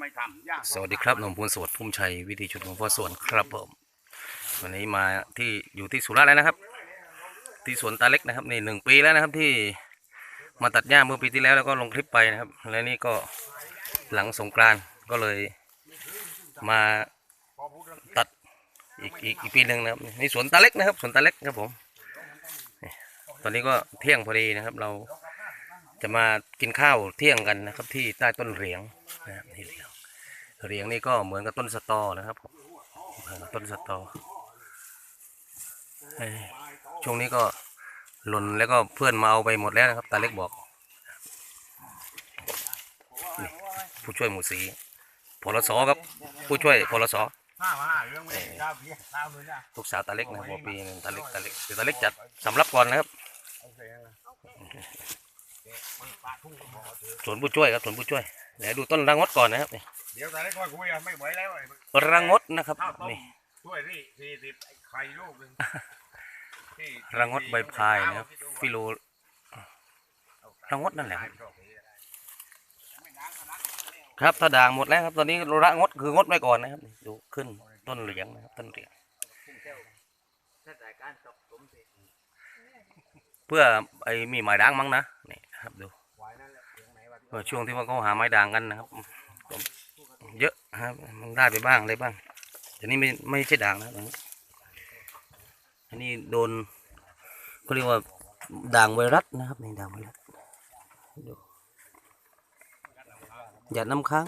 ไม่ทำยากสวัสดีครับหนุ่มพูนสวดพุ่มชัยวิธีชุดหลวงพ่อสวนครับผมวันนี้มาที่อยู่ที่สุราษฎร์แล้วนะครับ ที่สวนตาเล็กนะครับนี่หนึ่งปีแล้วนะครับที่มาตัดหญ้าเมื่อปีที่แล้วแล้วก็ลงคลิปไปนะครับ และนี่ก็หลังสงกรานก็เลยมาตัดอีกอีกอีกปีหนึ่งนะครับนี่สวนตาเล็กนะครับสวนตาเล็กครับผมตอนนี้ก็เที่ยงพอดีนะครับ เรา จะมากินข้าวเที่ยงกันนะครับ ที่ใต้ต้นเหรียงนะครับนี่เหรียงเหรียงนี่ก็เหมือนกับต้นสตอนะครับเหมือนกับต้นสตอช่วงนี้ก็หล่นแล้วก็เพื่อนมาเอาไปหมดแล้วนะครับ ตาเล็กบอกนี่ผู้ช่วยหมูสีพลสครับ ผู้ช่วยพลสห้องไม่ได้เพี้ยตามเลยนะลูกสาวตาเล็กนะหัวปีหนึงตาเล็กตาเล็กเดี๋ยวตาเล็กจัดสำรับก่อนนะครับ สวนผู้ช่วยครับสวนผู้ช่วยเดี๋ยวดูต้นรังงดก่อนนะครับนี่เดี๋ยวแต่ได้ค่อยคุยกันไม่ไหวแล้วไอ้รังงดนะครับข้าวต้มนี่ช่วยนี่สี่สิบไอ้ไข่ลูกหนึ่งที่รังงดใบพายนะครับฟิโลรังงดนั่นแหละครับครับถ้าด่างหมดแล้วครับตอนนี้ระงดคืองดไว้ก่อนนะครับนี่ดูขึ้นต้นเหลียงนะครับต้นเหลียงเพื่อไอ้มีไม้ด่างมั้งนะนี่นะ ครับดูเออช่วงที่ว่าเขาหาไม้ด่างกันนะครับก็เยอะนะครับมันได้ไปบ้างอะไรบ้างแต่นี่ไม่ไม่ใช่ด่างนะตรงนี้อันนี้โดนเขาเรียกว่าด่างไวรัสนะครับนี่ด่างไวรัสดูหยาดน้ำค้าง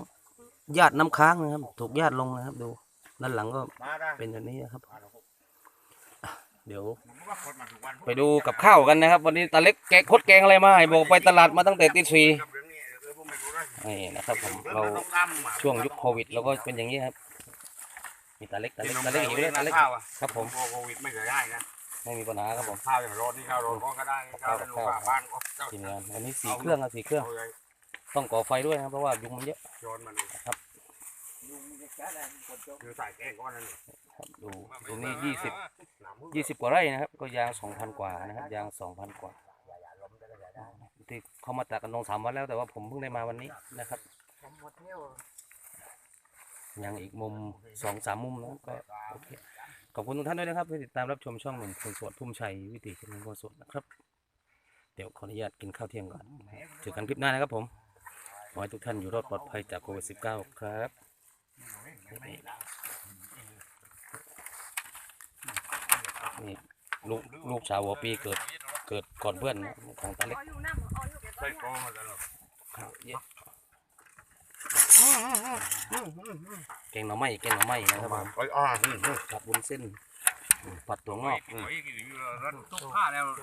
ญาติน้ำค้างนะครับ ถูกญาติลงนะครับ ดูด้านหลังก็มาได้เป็นแบบนี้นะครับอะ เดี๋ยวผมว่าคนมาถูกวันไปดูกับข้าวกันนะครับ วันนี้ตาเล็กแกะคดแกงอะไรมาให้บอกไปตลาดมาตั้งแต่ตีสี่กับเรื่องนี้เออผมไม่รู้นะนี่นะครับผมเรื่องเรามันต้องทำอะช่วงยุคโควิดเราก็เป็นอย่างนี้ครับ มีตาเล็กตาเล็กตาเล็กหิวเลยตาเล็กข้าวอะครับผมโควิดไม่เคยได้นะไม่มีปัญหาครับผมข้าวอย่างร้อนนี่ข้าวร้อนก็ได้ข้าวเป็นลูกบ้านก็เจ้าทีมงานอันนี้สีเครื่องครับสีเครื่องเอาเลยต้องก่อไฟด้วยนะครับเพราะว่ายุงมันเยอะย้อนมาเลยครับคือใส่แกงก้อนนั่นเองครับดูตรงนี้ยี่สิบ ยี่สิบกว่าไร่นะครับ ก็ยางสองพันกว่านะครับ ยางสองพันกว่าที่เขามาตัดกันลงสามวันแล้วแต่ว่าผมเพิ่งได้มาวันนี้นะครับยังอีกมุมสองสามมุมนะก็โอเคขอบคุณทุกท่านด้วยนะครับที่ติดตามรับชมช่องหนุ่มคนสวดทุ่มชัยวิถีชนคนสวดนะครับ เดี๋ยวขออนุญาตกินข้าวเที่ยงก่อนเจอกันคลิปหน้านะครับผมขอให้ทุกท่านอยู่รอดปลอดภัยจากโควิด -19 ครับ นี่นี่ลูกลูกสาวหัวปีเกิดเกิดก่อนเพื่อนนะของตาเล็กใส่กองมาตลอดข้าวเยอะแกงหน่อไม้แกงหน่อไม้นะครับผมไปอ่ากับวุ้นเส้นผัดถั่วงอก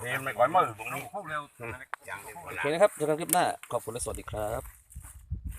เห็นไม่ก่อนมือตรงนี้โอเคนะครับเจอกันคลิปหน้าขอบคุณและสวัสดีครับ